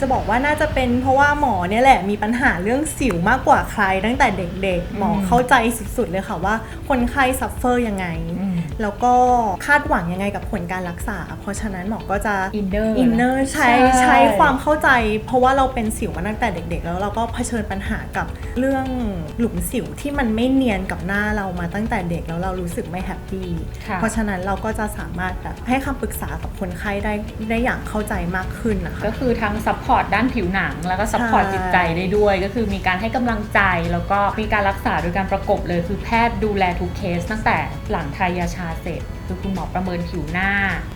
จะบอกว่าน่าจะเป็นเพราะว่าหมอเนี่ยแหละมีปัญหาเรื่องสิวมากกว่าใครตั้งแต่เด็กๆ หมอเข้าใจสุดๆเลยค่ะว่าคนไข้ซัฟเฟอร์ยังไงอืม แล้วก็คาดหวังยังไงกับผลการรักษา เพราะฉะนั้นหมอก็จะ inner อินเนอร์ใช้ใช่ใช้ความเข้าใจ เพราะว่าเราเป็นสิวมาตั้งแต่เด็ก ๆ แล้วเราก็เผชิญปัญหากับเรื่องหลุมสิวที่มันไม่เนียนกับหน้าเรามาตั้งแต่เด็กแล้วเรารู้สึกไม่แฮปปี้ค่ะเพราะฉะนั้นเราก็จะสามารถแบบให้คำปรึกษากับคนไข้ได้ได้อย่างเข้าใจมากขึ้นนะคะก็คือทั้งซัพพอร์ตด้านผิวหนัง แล้วก็ซัพพอร์ตใช่จิตใจได้ด้วย ก็คือมีการให้กำลังใจแล้วก็มีการรักษาโดยการประกบเลยคือแพทย์ดูแลทุกเคสตั้งแต่หลังทายาชาเสร็จ คือคุณหมอประเมินผิวหน้า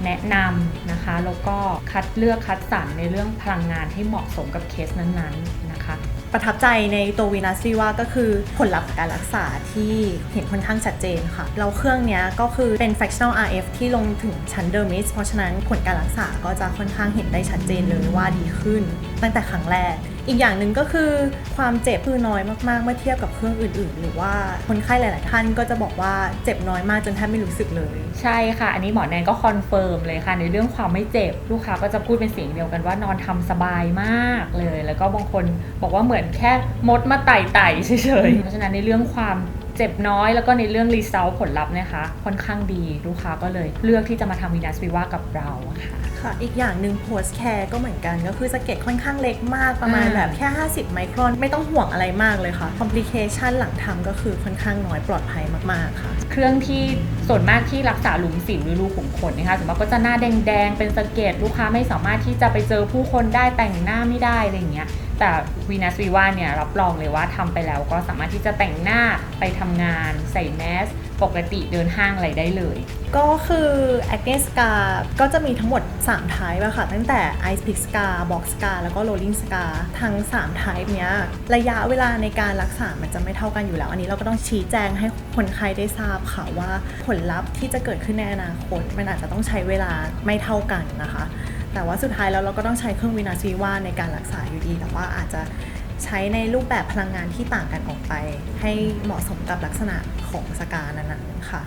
แนะนำนะคะ แล้วก็คัดเลือกคัดสรรในเรื่องพลังงานให้เหมาะสมกับเคสนั้นๆนะคะประทับใจในตัววีนัสวีว่าก็คือผลลัพธ์การรักษาที่เห็นค่อนข้างชัดเจนค่ะ เราเครื่องนี้ก็คือเป็น fractional RF ที่ลงถึงชั้นเดอร์มิสเพราะฉะนั้นผลการรักษาก็จะค่อนข้างเห็นได้ชัดเจนเลยว่าดีขึ้น ตั้งแต่ครั้งแรก อีกอย่างหนึ่งก็คือความเจ็บคือน้อยมากๆเมื่อเทียบกับเครื่องอื่น ๆ หรือว่าคนไข้หลาย ๆ ท่านก็จะบอกว่าเจ็บน้อยมากจนแทบไม่รู้สึกเลย ใช่ค่ะ อันนี้หมอแนนก็คอนเฟิร์มเลยค่ะในเรื่องความไม่เจ็บลูกค้าก็จะพูดเป็นเสียงเดียวกันว่านอนทำสบายมากเลย แล้วก็บางคนบอกว่าเหมือนแค่มดมาไต่ไต่ๆเฉยๆเพราะฉะนั้นในเรื่องความ เจ็บน้อยแล้วก็ในเรื่องรีเซลผลลัพธ์นะคะ ค่อนข้างดีลูกค้าก็เลยเลือกที่จะมาทำวีนัสวิว่ากับเราอะค่ะค่ะ อีกอย่างหนึ่ง post care ก็เหมือนกันก็คือสะเก็ดค่อนข้างเล็กมากประมาณอ่าแบบแค่ 50 ไมครอน ไม่ต้องห่วงอะไรมากเลยค่ะ complication หลังทำก็คือค่อนข้างน้อยปลอดภัยมาก ๆ ค่ะ เครื่องที่ส่วนมากที่รักษาหลุมสิวหรือรูขุมขนนะคะส่วนมากก็จะหน้าแดง ๆ เป็นสะเก็ดลูกค้าไม่สามารถที่จะไปเจอผู้คนได้แต่งหน้าไม่ได้อะไรอย่างเงี้ย แต่วีนัสวีว่าเนี่ยรับรองเลยว่าทำไปแล้วก็สามารถที่จะแต่งหน้าไปทำงาน ใส่แมสปกติเดินห้างอะไรได้เลย ก็คือ acne scar ก็จะมีทั้งหมด3 type อะค่ะ ตั้งแต่ ice pick scar box scar แล้วก็ rolling scar ทั้ง3 type เนี้ย ระยะเวลาในการรักษามันจะไม่เท่ากันอยู่แล้ว อันนี้เราก็ต้องชี้แจงให้คนไข้ได้ทราบค่ะว่าผลลัพธ์ที่จะเกิดขึ้นในอนาคต มันอาจจะต้องใช้เวลาไม่เท่ากันนะคะ แต่ว่าสุดท้ายแล้วเราก็ต้องใช้เครื่องวินาทีว่าในการรักษาอยู่ดี แต่ว่าอาจจะใช้ในรูปแบบพลังงานที่ต่างกันออกไป ให้เหมาะสมกับลักษณะของสกานั้นๆค่ะ